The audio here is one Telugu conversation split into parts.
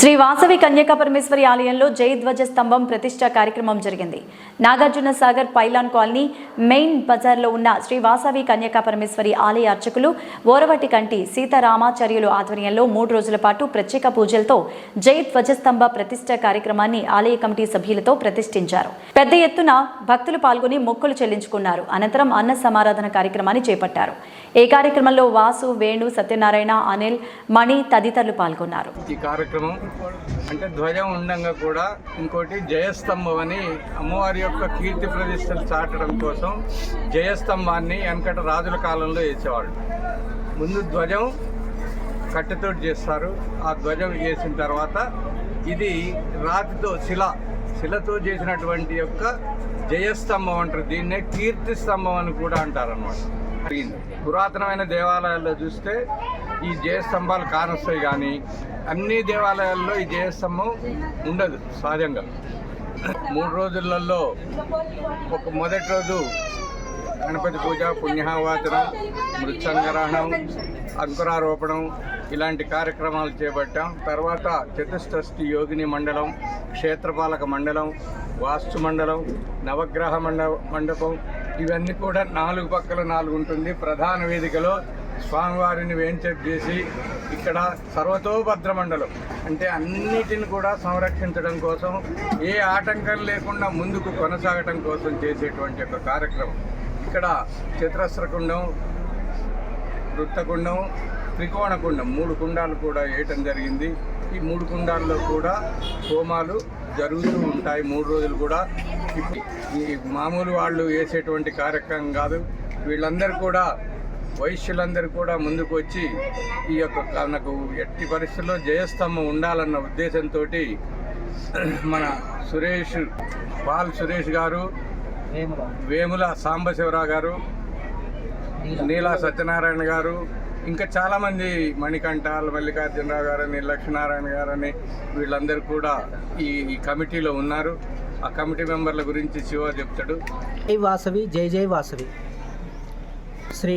శ్రీ వాసవి కన్యకా పరమేశ్వరి ఆలయంలో జయధ్వజ స్తంభం ప్రతిష్ట కార్యక్రమం జరిగింది. Nagarjuna Sagar pylon colony main బజార్లో ఉన్న శ్రీ వాసవి కన్యకా పరమేశ్వరి ఆలయ అర్చకులు ఓరవటి కంటి సీతారామాచార్యులు ఆధ్వర్యంలో మూడు రోజుల పాటు ప్రత్యేక పూజలతో జయధ్వజ స్తంభ ప్రతిష్ట కార్యక్రమాన్ని ఆలయ కమిటీ సభ్యులతో ప్రతిష్ఠించారు. పెద్ద ఎత్తున భక్తులు పాల్గొని మొక్కులు చెల్లించుకున్నారు. అనంతరం అన్న సమారాధన కార్యక్రమాన్ని చేపట్టారు. ఈ కార్యక్రమంలో వాసు వేణు సత్యనారాయణ అనిల్ మణి తదితరులు పాల్గొన్నారు. ఈ కార్యక్రమం అంటే ధ్వజం ఉండంగా కూడా ఇంకోటి జయస్తంభం అని అమ్మవారి యొక్క కీర్తి ప్రతిష్టలు చాటడం కోసం జయస్తంభాన్ని వెనకట రాజుల కాలంలో వేసేవాళ్ళు. ముందు ధ్వజం కట్టెతోటి చేస్తారు. ఆ ధ్వజం చేసిన తర్వాత ఇది రాతితో శిల శిలతో చేసినటువంటి యొక్క జయస్తంభం అంటారు. దీన్నే కీర్తి స్తంభం అని కూడా అంటారు అనమాట పురాతనమైన దేవాలయాల్లో చూస్తే ఈ జయస్తంభాలు కానొస్తాయి కానీ అన్ని దేవాలయాల్లో ఈ జయస్తంభం ఉండదు సహజంగా మూడు రోజులలో ఒక మొదటి రోజు గణపతి పూజ పుణ్యవాచనం మృత్సంగరహణం అంకురారోపణం ఇలాంటి కార్యక్రమాలు చేపట్టాం. తర్వాత చతుష్షష్ఠి యోగిని మండలం క్షేత్రపాలక మండలం వాస్తు మండలం నవగ్రహ మండ మండపం ఇవన్నీ కూడా నాలుగు పక్కల నాలుగు ఉంటుంది. ప్రధాన వేదికలో స్వామివారిని వేంచట్ చేసి ఇక్కడ సర్వతోభద్ర మండలం అంటే అన్నిటిని కూడా సంరక్షించడం కోసం ఏ ఆటంకం లేకుండా ముందుకు కొనసాగడం కోసం చేసేటువంటి ఒక కార్యక్రమం. ఇక్కడ చతురస్రకుండం వృత్తకుండం త్రికోణ కుండం మూడు కుండాలు కూడా వేయటం జరిగింది. ఈ మూడు కుండాల్లో కూడా హోమాలు జరుగుతూ ఉంటాయి మూడు రోజులు కూడా. ఈ మామూలు వాళ్ళు వేసేటువంటి కార్యక్రమం కాదు. వీళ్ళందరూ కూడా వైశ్యులందరూ కూడా ముందుకు వచ్చి ఈ యొక్క మనకు ఎట్టి పరిస్థితుల్లో జయస్తంభం ఉండాలన్న ఉద్దేశంతో మన సురేష్ పాల్ సురేష్ గారు వేముల సాంబశివరావు గారు నీలా సత్యనారాయణ గారు ఇంకా చాలామంది మణికంఠాల మల్లికార్జునరావు గారని లక్ష్మీనారాయణ గారని వీళ్ళందరూ కూడా ఈ ఈ కమిటీలో ఉన్నారు. ఆ కమిటీ మెంబర్ల గురించి శివ చెప్తాడు. జై వాసవి జై జై వాసవి. శ్రీ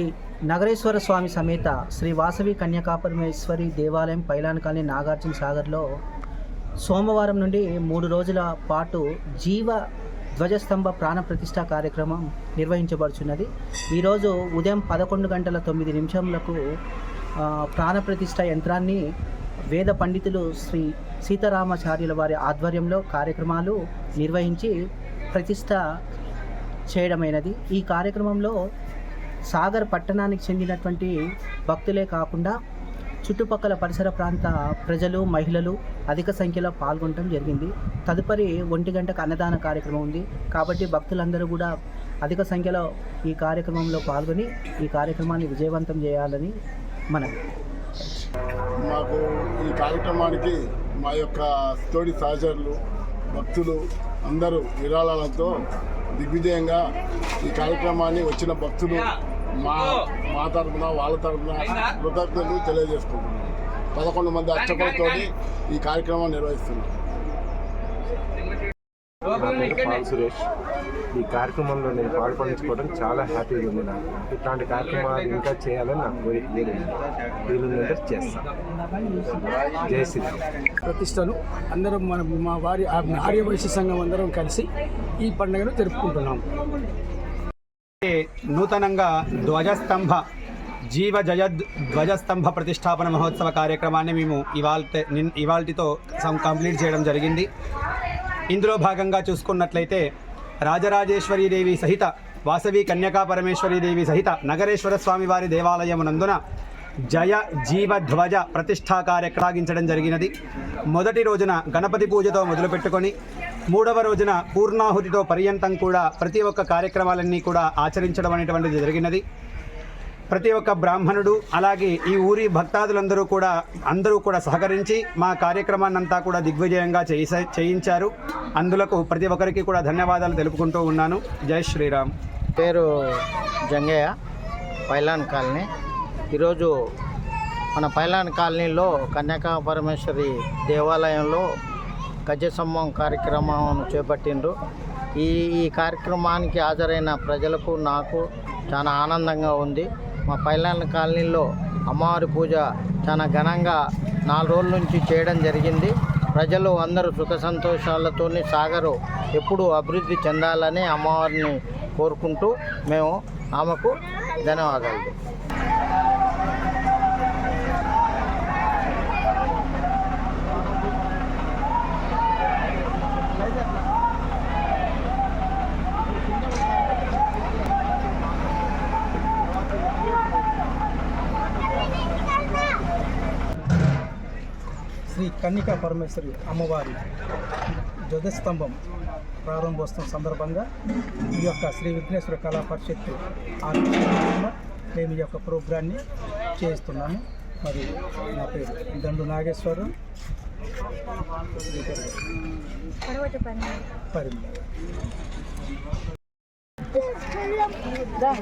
నగరేశ్వర స్వామి సమేత శ్రీ వాసవి కన్యకాపరమేశ్వరి దేవాలయం పైలాన్ కాలనీ నాగార్జున సాగర్లో సోమవారం నుండి మూడు రోజుల పాటు జీవ ధ్వజస్తంభ ప్రాణ ప్రతిష్ట కార్యక్రమం నిర్వహించబడుచున్నది. ఈరోజు ఉదయం పదకొండు గంటల తొమ్మిది నిమిషములకు ప్రాణప్రతిష్ట ప్రాణ ప్రతిష్ట యంత్రాన్ని వేద పండితులు శ్రీ సీతారామాచార్యుల వారి ఆధ్వర్యంలో కార్యక్రమాలు నిర్వహించి ప్రతిష్ట చేయడమైనది. ఈ కార్యక్రమంలో సాగర్ పట్టణానికి చెందినటువంటి భక్తులే కాకుండా చుట్టుపక్కల పరిసర ప్రాంత ప్రజలు మహిళలు అధిక సంఖ్యలో పాల్గొనడం జరిగింది. తదుపరి ఒంటి గంటకు అన్నదాన కార్యక్రమం ఉంది. కాబట్టి భక్తులందరూ కూడా అధిక సంఖ్యలో ఈ కార్యక్రమంలో పాల్గొని ఈ కార్యక్రమాన్ని విజయవంతం చేయాలని మనవి. మాకు ఈ కార్యక్రమానికి మా యొక్క తోడి సహచరులు భక్తులు అందరూ విరాళాలతో దిగ్విజయంగా ఈ కార్యక్రమాన్ని వచ్చిన భక్తులు మా మా తరఫున వాళ్ళ తరఫున కృతజ్ఞతలు తెలియజేసుకుంటున్నాం. పదకొండు మంది అర్చకులతో ఈ కార్యక్రమం నిర్వహిస్తున్నాం. సురేష్. ఈ కార్యక్రమంలో నేను పాల్పంచుకోవడం చాలా హ్యాపీగా ఉంది నాకు. ఇట్లాంటి కార్యక్రమాలు ఇంకా చేయాలని నాకు కోరిక లేదు వీలుందంటే చేస్తాను జై శ్రీరామ్. ప్రతిష్టలు. అందరం మన మా వారి ఆర్య వైశ్య సంఘం అందరం కలిసి ఈ పండుగను జరుపుకుంటున్నాం. నూతనంగా ధ్వజస్తంభ జీవ జయ ధ్వజస్తంభ ప్రతిష్టాపన మహోత్సవ కార్యక్రమాన్ని మేము ఇవాళ ఇవాల్టితో కంప్లీట్ చేయడం జరిగింది. ఇందులో భాగంగా చూసుకున్నట్లయితే రాజరాజేశ్వరీ దేవి సహిత వాసవి కన్యకా దేవి సహిత నగరేశ్వర స్వామి వారి దేవాలయమునందున జయ జీవ ధ్వజ ప్రతిష్టా కార్యక్రమించడం జరిగినది. మొదటి రోజున గణపతి పూజతో మొదలుపెట్టుకొని మూడవ రోజున పూర్ణాహుతితో పర్యంతం కూడా ప్రతి ఒక్క కార్యక్రమాలన్నీ కూడా ఆచరించడం అనేటువంటిది జరిగినది. ప్రతి ఒక్క బ్రాహ్మణుడు అలాగే ఈ ఊరి భక్తాదులందరూ కూడా అందరూ కూడా సహకరించి మా కార్యక్రమాన్నంతా కూడా దిగ్విజయంగా చేయించారు. అందులకు ప్రతి ఒక్కరికి కూడా ధన్యవాదాలు తెలుపుకుంటూ ఉన్నాను. జై శ్రీరామ్. పేరు జంగయ్య పైలాన్ కాలనీ. ఈరోజు మన పైలాన్ కాలనీలో కన్యాకా పరమేశ్వరి దేవాలయంలో గజసమ్మం కార్యక్రమం చేపట్టిండ్రు. ఈ ఈ కార్యక్రమానికి హాజరైన ప్రజలకు నాకు చాలా ఆనందంగా ఉంది. మా పైలాన్ కాలనీలో అమ్మవారి పూజ చాలా ఘనంగా నాలుగు రోజుల నుంచి చేయడం జరిగింది. ప్రజలు అందరూ సుఖ సంతోషాలతో సాగరు. ఎప్పుడు అభివృద్ధి చెందాలని అమ్మవారిని కోరుకుంటూ మేము ఆమెకు ధన్యవాదాలు శ్రీ కన్నికా పరమేశ్వరి అమ్మవారి ధ్వజస్తంభం ప్రారంభోత్సవం సందర్భంగా ఈ యొక్క శ్రీ విఘ్నేశ్వర కళా పరిషత్తు ఆధ్వర్యంలో మేము ఈ యొక్క ప్రోగ్రాన్ని చేస్తున్నాము మరి నా పేరు దండు నాగేశ్వరం పరిమళ.